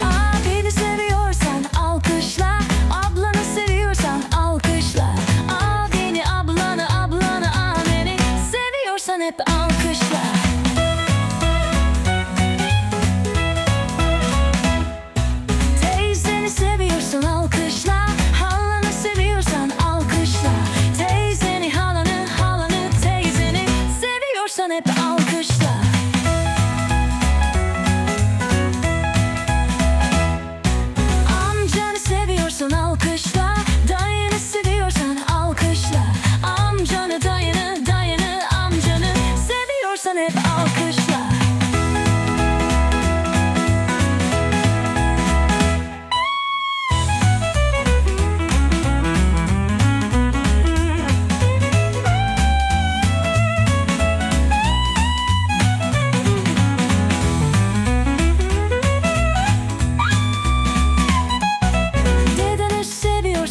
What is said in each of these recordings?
Abini seviyorsan alkışla. Ablanı seviyorsan alkışla. Abini ablanı ablanı anneni Seviyorsan hep Alkışla. Amcanı seviyorsan alkışla Dayını seviyorsan alkışla. Amcanı dayını dayını amcanı Seviyorsan hep alkışla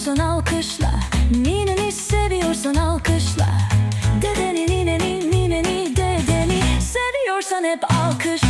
seviyorsan alkışla. Nineni seviyorsan alkışla. Dedeni nineni nineni dedeni Seviyorsan hep alkışla